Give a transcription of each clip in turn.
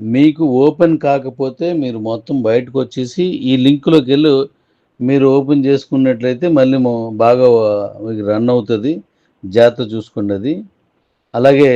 మీకు ఓపెన్ కాకపోతే మీరు మొత్తం బయటకు వచ్చేసి ఈ లింక్లోకి వెళ్ళి. మీరు ఓపెన్ చేసుకున్నట్లయితే మళ్ళీ బాగా మీకు రన్ అవుతుంది. జాగ్రత్త చూసుకోండి అది అలాగే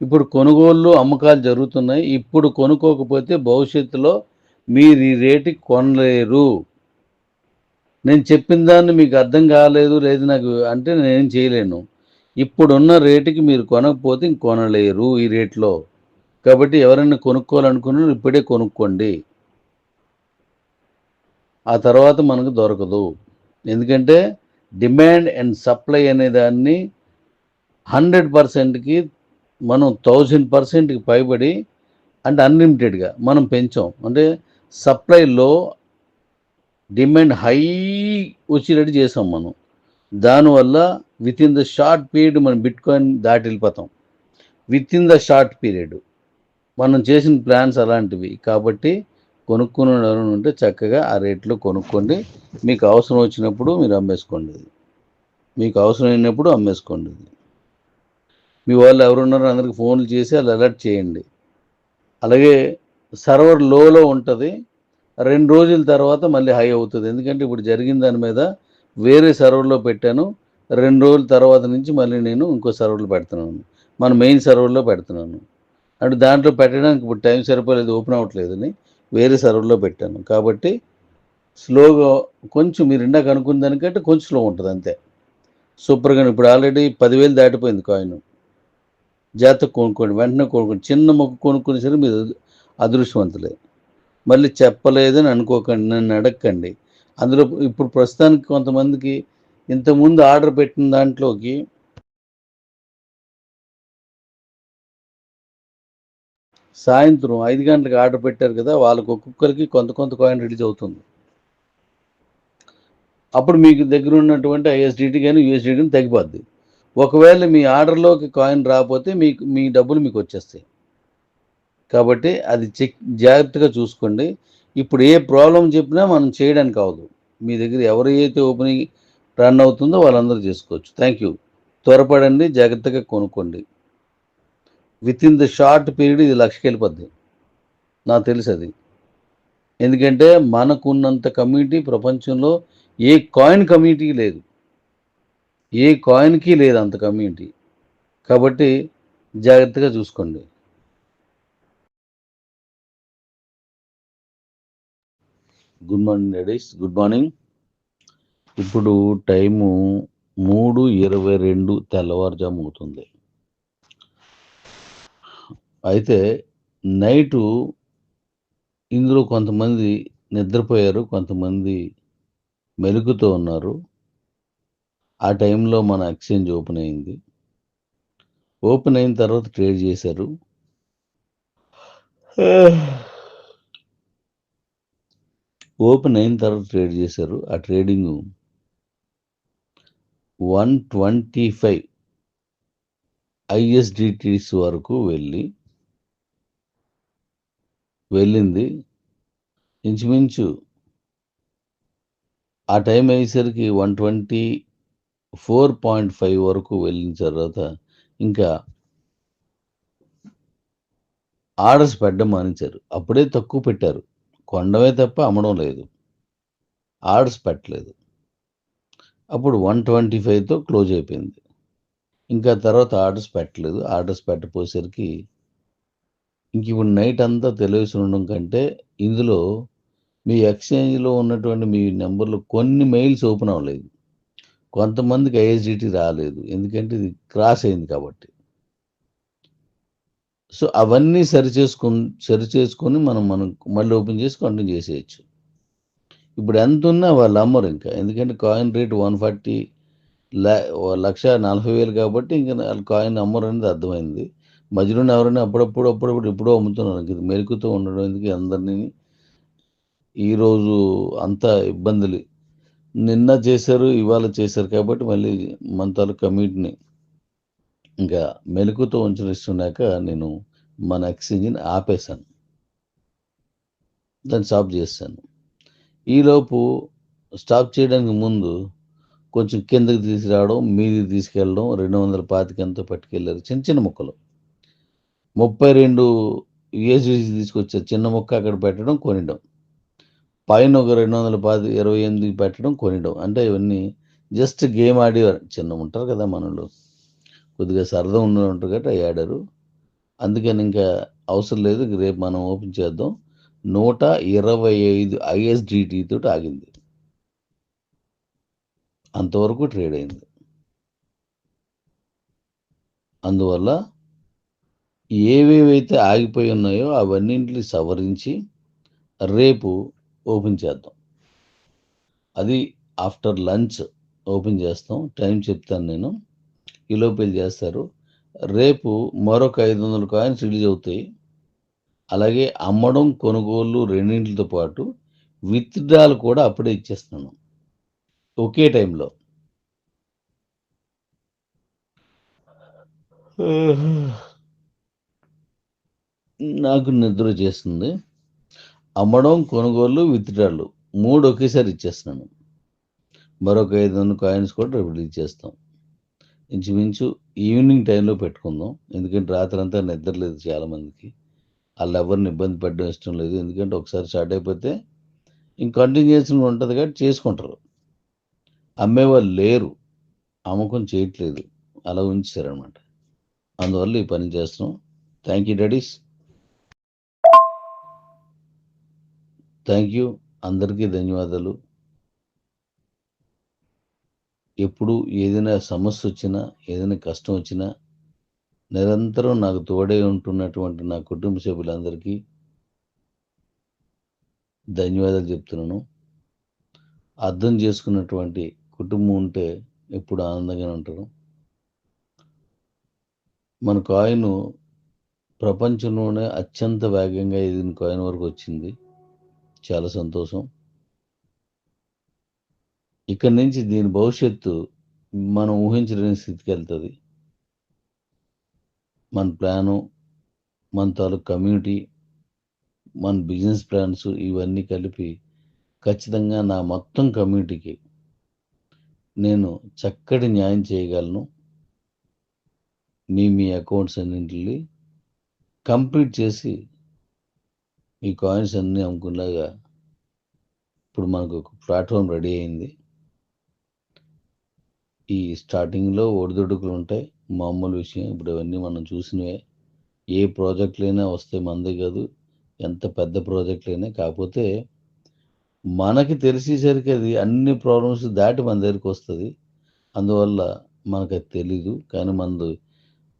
ఇప్పుడు కొనుగోళ్ళు అమ్మకాలు జరుగుతున్నాయి. ఇప్పుడు కొనుక్కోకపోతే భవిష్యత్తులో మీరు ఈ రేటుకి కొనలేరు. నేను చెప్పిన దాన్ని మీకు అర్థం కాలేదు లేదు నాకు అంటే నేనేం చేయలేను. ఇప్పుడున్న రేటుకి మీరు కొనకపోతే ఇంక కొనలేరు ఈ రేట్లో. కాబట్టి ఎవరైనా కొనుక్కోవాలనుకున్నా ఇప్పుడే కొనుక్కోండి. ఆ తర్వాత మనకు దొరకదు. ఎందుకంటే డిమాండ్ అండ్ సప్లై అనే దాన్ని హండ్రెడ్ పర్సెంట్కి మనం థౌజండ్ పర్సెంట్కి పైబడి అంటే అన్లిమిటెడ్గా మనం పెంచాం. అంటే సప్లైలో డిమాండ్ హై వచ్చేటట్టు చేసాం మనం. దానివల్ల within the short period మనం బిట్ కాయిన్ దాటి వెళ్ళిపోతాం. Within the short period మనం చేసిన ప్లాన్స్ అలాంటివి. కాబట్టి కొనుక్కునే ఉంటే చక్కగా ఆ రేట్లో కొనుక్కోండి. మీకు అవసరం వచ్చినప్పుడు మీరు అమ్మేసుకోండి. మీకు అవసరం అయినప్పుడు అమ్మేసుకోండి. మీ వాళ్ళు ఎవరున్నారో అందరికి ఫోన్లు చేసి అలా అలర్ట్ చేయండి. అలాగే సర్వర్ లోలో ఉంటుంది. రెండు రోజుల తర్వాత మళ్ళీ హై అవుతుంది. ఎందుకంటే ఇప్పుడు జరిగిన దాని మీద వేరే సర్వర్లో పెట్టాను. రెండు రోజుల తర్వాత నుంచి మళ్ళీ నేను ఇంకో సర్వర్లో పెడుతున్నాను. మన మెయిన్ సర్వర్లో పెడుతున్నాను. అంటే దాంట్లో పెట్టడానికి ఇప్పుడు టైం సరిపోలేదు ఓపెన్ అవ్వట్లేదని వేరే సర్వర్లో పెట్టాను. కాబట్టి స్లోగా కొంచెం మీరు ఇందాక అనుకున్న దానికంటే కొంచెం స్లో ఉంటుంది అంతే. సూపర్గా ఇప్పుడు ఆల్రెడీ పదివేలు దాటిపోయింది కాయిన్. జాతకు కొనుక్కోండి వెంటనే కొనుక్కోండి. చిన్న మొక్క కొనుక్కునే సరే మీరు అదృష్టవంతులే. మళ్ళీ చెప్పలేదని అనుకోకండి నన్ను అడగకండి. అందులో ఇప్పుడు ప్రస్తుతానికి కొంతమందికి ఇంతకుముందు ఆర్డర్ పెట్టిన దాంట్లోకి సాయంత్రం ఐదు గంటలకు ఆర్డర్ పెట్టారు కదా వాళ్ళకి ఒక్కొక్కరికి కొంత కొంత కాయిన్ రిలీజ్ అవుతుంది. అప్పుడు మీకు దగ్గర ఉన్నటువంటి ఐఎస్డిటీ కానీ యూఎస్డిటీ కానీ తగ్గిపోద్ది. ఒకవేళ మీ ఆర్డర్లోకి కాయిన్ రాకపోతే మీకు మీ డబ్బులు మీకు వచ్చేస్తాయి. కాబట్టి అది చెక్ జాగ్రత్తగా చూసుకోండి. ఇప్పుడు ఏ ప్రాబ్లం చెప్పినా మనం చేయడానికి అవదు. మీ దగ్గర ఎవరైతే ఓపెనింగ్ రన్ అవుతుందో వాళ్ళందరూ చేసుకోవచ్చు. థ్యాంక్ యూ త్వరపడండి జాగ్రత్తగా కొనుక్కోండి. Within the short period ఇది లక్షకి వెళ్ళిపోద్ది. నాకు తెలుసు అది ఎందుకంటే మనకున్నంత కమ్యూనిటీ ప్రపంచంలో ఏ కాయిన్ కమ్యూనిటీకి లేదు. ఏ కాయిన్కి లేదు అంత కమ్యూనిటీ కాబట్టి జాగ్రత్తగా చూసుకోండి. Good morning ladies good morning ఇప్పుడు టైము మూడు ఇరవై రెండు తెల్లవారుజాము అవుతుంది. అయితే నైటు ఇందులో కొంతమంది నిద్రపోయారు కొంతమంది మెలుగుతో ఉన్నారు. ఆ టైంలో మన ఎక్స్చేంజ్ ఓపెన్ అయింది. ఓపెన్ అయిన తర్వాత ట్రేడ్ చేశారు. ఓపెన్ అయిన తర్వాత ట్రేడ్ చేశారు. ఆ trading one twenty five USDTs వరకు వెళ్ళి వెళ్ళింది. ఇంచుమించు ఆ టైం అయ్యేసరికి one twenty four point five వరకు వెళ్ళిన తర్వాత ఇంకా ఆర్డర్స్ పెట్టడం మానేశారు. అప్పుడే తక్కువ పెట్టారు. కొండమే తప్ప అమ్మడం లేదు. ఆర్డర్స్ పెట్టలేదు. అప్పుడు వన్ ట్వంటీ ఫైవ్తో క్లోజ్ అయిపోయింది. ఇంకా తర్వాత ఆర్డర్స్ పెట్టలేదు. ఆర్డర్స్ పెట్టపోయేసరికి ఇంక ఇప్పుడు నైట్ అంతా తెలియసి ఉండడం కంటే ఇందులో మీ ఎక్స్చేంజ్లో ఉన్నటువంటి మీ నెంబర్లో కొన్ని మెయిల్స్ ఓపెన్ అవ్వలేదు. కొంతమందికి ఐఎస్డిటీ రాలేదు. ఎందుకంటే ఇది క్రాస్ అయింది కాబట్టి. సో అవన్నీ సరి చేసుకుని సరి చేసుకొని మనం మనం మళ్ళీ ఓపెన్ చేసి కంటిన్యూ చేసేయచ్చు. ఇప్పుడు ఎంత ఉన్నా వాళ్ళు అమ్మరు ఇంకా. ఎందుకంటే కాయిన్ రేట్ వన్ ఫార్టీ లక్ష నలభై వేలు కాబట్టి ఇంకా వాళ్ళు కాయిన్ అమ్మరు అనేది అర్థమైంది. మధ్యలో ఎవరైనా అప్పుడప్పుడు అప్పుడప్పుడు ఎప్పుడో అమ్ముతున్నారు. ఇది మెరుకుతూ ఉండడం ఎందుకు అందరినీ? ఈరోజు అంత ఇబ్బందులు. నిన్న చేశారు ఇవాళ చేశారు కాబట్టి మళ్ళీ మన తాలూకు కమిటీని ఇంకా మెలకుతో ఉంచనిస్తున్నాక నేను మన ఎక్స్చేంజ్ని ఆపేశాను. దాన్ని స్టాప్ చేశాను. ఈలోపు స్టాప్ చేయడానికి ముందు కొంచెం కిందకి తీసుకురావడం మీది తీసుకెళ్ళడం రెండు వందల పాతికంతో పట్టుకెళ్ళారు చిన్న చిన్న ముక్కలు. ముప్పై రెండు ఏజీ తీసుకొచ్చారు చిన్న ముక్క అక్కడ పెట్టడం కొనిడం పైన ఒక రెండు వందల పాతి ఇరవై ఎనిమిది పెట్టడం కొనిడం అంటే ఇవన్నీ జస్ట్ గేమ్ ఆడేవారు. చిన్న ఉంటారు కదా మనలో కొద్దిగా సరదా ఉన్న ఉంటారు కాబట్టి ఆడారు. అందుకని ఇంకా అవసరం లేదు. రేపు మనం ఓపెన్ చేద్దాం. నూట ఇరవై ఐదు ఐఎస్డిటి తోటి ఆగింది. అంతవరకు ట్రేడ్ అయింది. అందువల్ల ఏవేవైతే ఆగిపోయి ఉన్నాయో అవన్నింటిని సవరించి రేపు ఓపెన్ చేద్దాం. అది ఆఫ్టర్ లంచ్ ఓపెన్ చేస్తాం. టైం చెప్తాను నేను. ఈలోపేలు చేస్తారు. రేపు మరొక ఐదు వందల కాయిన్స్ రిలీజ్ అవుతాయి. అలాగే అమ్మడం కొనుగోలు రెండింటితో పాటు విత్డ్రాలు కూడా అప్పుడే ఇచ్చేస్తున్నాను. ఒకే టైంలో. నాకు నిద్ర చేస్తుంది. అమ్మడం కొనుగోలు విత్డ్రాలు మూడు ఒకేసారి ఇచ్చేస్తున్నాను. మరొక ఐదు వందల కాయిన్స్ కూడా రేపు రిలీజ్ చేస్తాం. ఇంచుమించు ఈవినింగ్ టైంలో పెట్టుకుందాం. ఎందుకంటే రాత్రి అంతా నిద్ర లేదు చాలామందికి. వాళ్ళు ఎవరిని ఇబ్బంది పెట్టడం ఇష్టం లేదు. ఎందుకంటే ఒకసారి స్టార్ట్ అయిపోతే ఇంక కంటిన్యూషన్ ఉంటుంది కాబట్టి చేసుకుంటారు. అమ్మేవాళ్ళు లేరు. అమ్మకం చేయట్లేదు. అలా ఉంచారనమాట అందువల్ల ఈ పని చేస్తున్నాం. Thank you daddies thank you అందరికీ ధన్యవాదాలు. ఎప్పుడు ఏదైనా సమస్య వచ్చినా ఏదైనా కష్టం వచ్చినా నిరంతరం నాకు తోడే ఉంటున్నటువంటి నా కుటుంబ సభ్యులందరికీ ధన్యవాదాలు చెప్తున్నాను. అర్థం చేసుకున్నటువంటి కుటుంబం ఉంటే ఎప్పుడు ఆనందంగానే ఉంటారు. మన కాయిన్ ప్రపంచంలోనే అత్యంత వేగంగా ఎదిగిన కాయిన్ వరకు వచ్చింది. చాలా సంతోషం. ఇక్కడి నుంచి దీని భవిష్యత్తు మనం ఊహించలేని స్థితికి వెళ్తుంది. మన ప్లాను మన తాలూకు కమ్యూనిటీ మన బిజినెస్ ప్లాన్స్ ఇవన్నీ కలిపి ఖచ్చితంగా నా మొత్తం కమ్యూనిటీకి నేను చక్కటి న్యాయం చేయగలను. మీ మీ అకౌంట్స్ అన్నింటిని కంప్లీట్ చేసి ఈ కాయిన్స్ అన్నీ అమ్ముకునేలాగా ఇప్పుడు మనకు ఒక ప్లాట్ఫామ్ రెడీ అయింది. ఈ స్టార్టింగ్లో ఒడిదొడుకులు ఉంటాయి మామూలు విషయం. ఇప్పుడు అవన్నీ మనం చూసినవే. ఏ ప్రాజెక్టులైనా వస్తే మందే కాదు ఎంత పెద్ద ప్రాజెక్టులైనా కాకపోతే మనకి తెలిసేసరికి అది అన్ని ప్రాబ్లమ్స్ దాటి మన దగ్గరికి వస్తుంది. అందువల్ల మనకు అది తెలీదు. కానీ మనది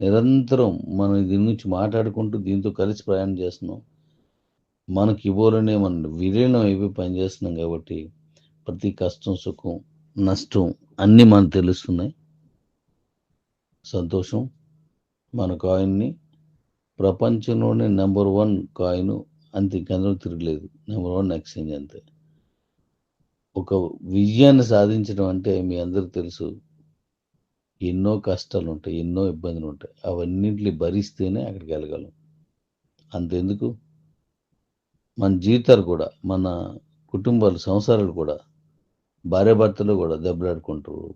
నిరంతరం మనం దీని గురించి మాట్లాడుకుంటూ దీంతో కలిసి ప్రయాణం చేస్తున్నాం. మనకి ఇవ్వాలనే మన విలీనం అయిపోయి పనిచేస్తున్నాం కాబట్టి ప్రతి కష్టం సుఖం నష్టం అన్నీ మనకు తెలుస్తున్నాయి. సంతోషం మన కాయిన్ని ప్రపంచంలోనే నెంబర్ వన్ కాయిన్ అంతే ఇంకందరూ తిరగలేదు. నెంబర్ వన్ ఎక్స్చేంజ్ అంతే. ఒక విజయాన్ని సాధించడం అంటే మీ అందరికి తెలుసు ఎన్నో కష్టాలు ఉంటాయి ఎన్నో ఇబ్బందులు ఉంటాయి అవన్నింటినీ భరిస్తేనే అక్కడికి వెళ్ళగలం. అంతెందుకు? మన జీవితాలు కూడా మన కుటుంబాలు సంసారాలు కూడా భార్యాభర్తలు కూడా దెబ్బలాడుకుంటారు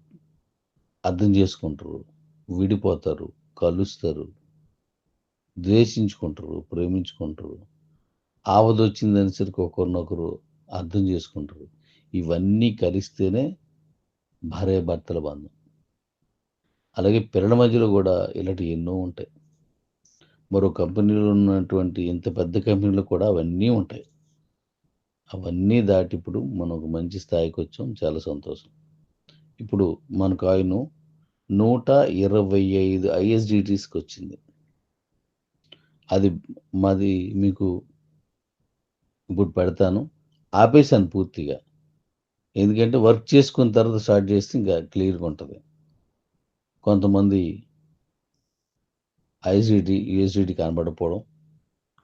అర్థం చేసుకుంటారు విడిపోతారు కలుస్తారు ద్వేషించుకుంటారు ప్రేమించుకుంటారు ఆవద వచ్చిందనేసరికి ఒకరినొకరు అర్థం చేసుకుంటారు ఇవన్నీ కలిస్తేనే భార్యాభర్తల బంధం. అలాగే పిల్లల మధ్యలో కూడా ఇలాంటివి ఎన్నో ఉంటాయి. మరో కంపెనీలో ఉన్నటువంటి ఇంత పెద్ద కంపెనీలు కూడా అవన్నీ ఉంటాయి. అవన్నీ దాటి ఇప్పుడు మనం ఒక మంచి స్థాయికి వచ్చాం. చాలా సంతోషం. ఇప్పుడు మన కాయిన్ నూట ఇరవై ఐదు ఐఎస్డిటీస్కి వచ్చింది. అది మాది మీకు ఇప్పుడు పెడతాను. ఆపేసాను పూర్తిగా. ఎందుకంటే వర్క్ చేసుకున్న తర్వాత స్టార్ట్ చేస్తే ఇంకా క్లియర్గా ఉంటుంది. కొంతమంది ఐసిడి యూఎస్డిటీ కనబడకపోవడం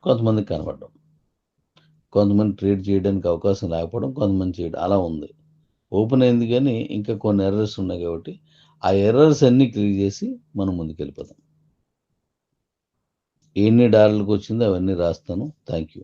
కొంతమందికి కనబడడం. కొంతమంది ట్రేడ్ చేయడానికి అవకాశం లేకపోవడం కొంతమంది చేయడం అలా ఉంది. ఓపెన్ అయింది కానీ ఇంకా కొన్ని ఎర్రర్స్ ఉన్నాయి కాబట్టి ఆ ఎర్రర్స్ అన్నీ క్లియర్ చేసి మనం ముందుకెళ్ళిపోదాం. ఎన్ని డాలర్లకు వచ్చిందో అవన్నీ రాస్తాను. Thank you